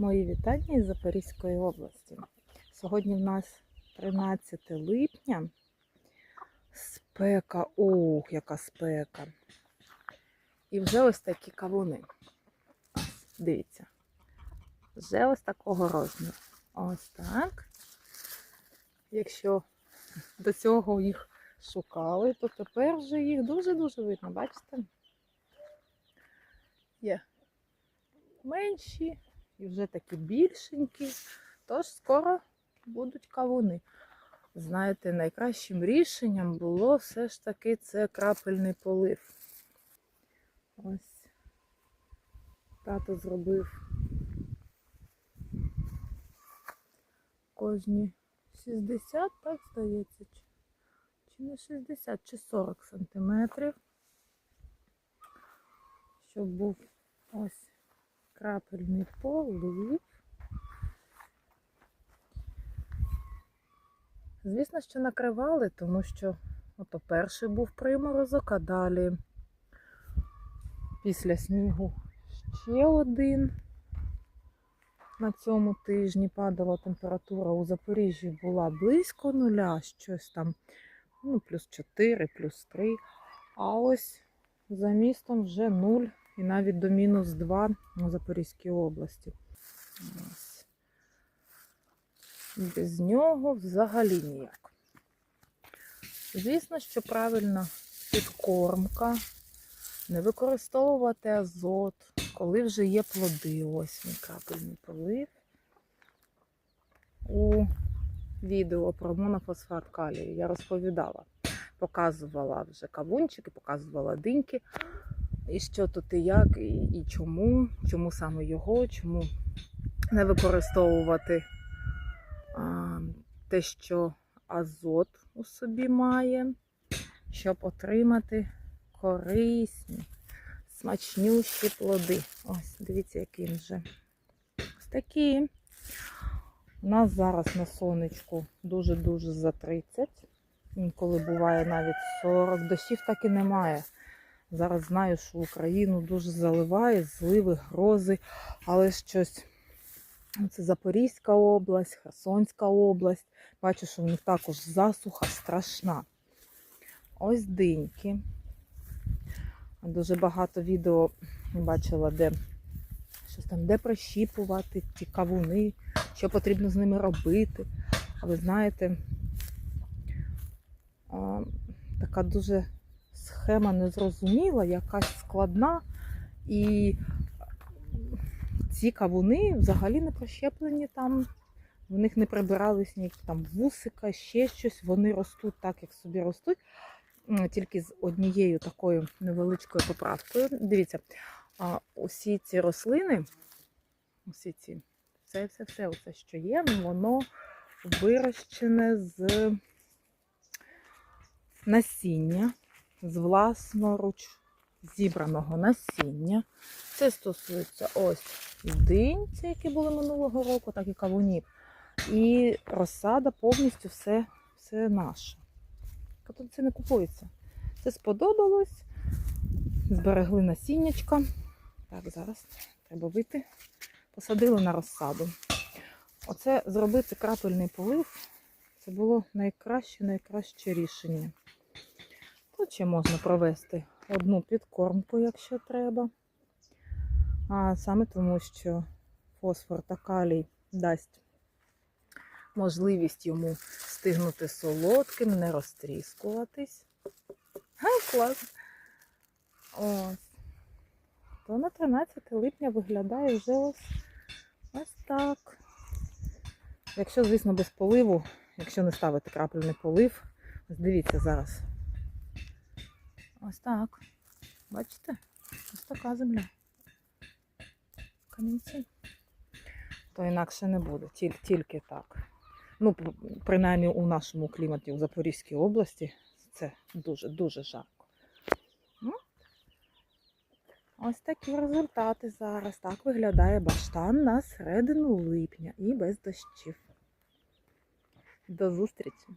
Мої вітання із Запорізької області. Сьогодні в нас 13 липня. Спека, ох, яка спека. І вже ось такі кавуни. Дивіться. Вже ось такого розміру. Ось так. Якщо до цього їх шукали, то тепер вже їх дуже-дуже видно, бачите? Є менші і вже такі більшенькі. Тож скоро будуть кавуни. Знаєте, найкращим рішенням було все ж таки це крапельний полив. Ось тато зробив кожні 60, так здається, чи, не 60, чи 40 сантиметрів, щоб був ось крапельний полив. Звісно, що накривали, тому що ото перший був приморозок, а далі після снігу ще один. На цьому тижні падала температура у Запоріжжі була близько нуля, щось там, ну, плюс 4, плюс 3. А ось за містом вже 0 і навіть до мінус 2 у Запорізькій області. Без нього взагалі ніяк. Звісно, що правильна підкормка, не використовувати азот, коли вже є плоди. Ось він крапельний полив. У відео про монофосфат калію я розповідала, показувала вже кавунчики, показувала диньки. І що тут і як, і, і чому, чому саме його, чому не використовувати а, те, що азот у собі має, щоб отримати корисні, смачнющі плоди. Ось, дивіться, який він вже. Ось такі. У нас зараз на сонечку дуже-дуже за 30. Інколи буває навіть 40. Дощів так і немає. Зараз знаю, що Україну дуже заливає, зливи, грози, але щось. Це Запорізька область, Херсонська область. Бачу, що в них також засуха страшна. Ось диньки. Дуже багато відео бачила, де щось там, де прищіпувати ті кавуни, що потрібно з ними робити. А ви знаєте, така дуже схема незрозуміла, якась складна. І ці кавуни взагалі не прищеплені там, в них не прибирались ні там вусика, ще щось. Вони ростуть так, як собі ростуть, тільки з однією такою невеличкою поправкою. Дивіться, усі ці рослини, усі ці, все, все, все, все, що є, воно вирощене з насіння, з власноруч зібраного насіння. Це стосується ось динці, які були минулого року, так і кавунів. І розсада повністю все все наше. Тобто це не купується. Це сподобалось. Зберегли насіннячка. Так, зараз треба вийти. Посадили на розсаду. Оце зробити крапельний полив. Це було найкраще найкраще рішення. Тут ще можна провести одну підкормку, якщо треба. А саме тому, що фосфор та калій дасть можливість йому стигнути солодким, не розтріскуватись. Ай, клас! Ось. То на 13 липня виглядає вже ось ось так. Якщо, звісно, без поливу, якщо не ставити крапельний полив, ось дивіться зараз. Ось так. Бачите? Ось така земля. Камінці. То інакше не буде, тільки, тільки так. Ну, принаймні у нашому кліматі у Запорізькій області це дуже-дуже жарко. Ну, Ось такі результати зараз. Так виглядає баштан на середину липня і без дощів. До зустрічі!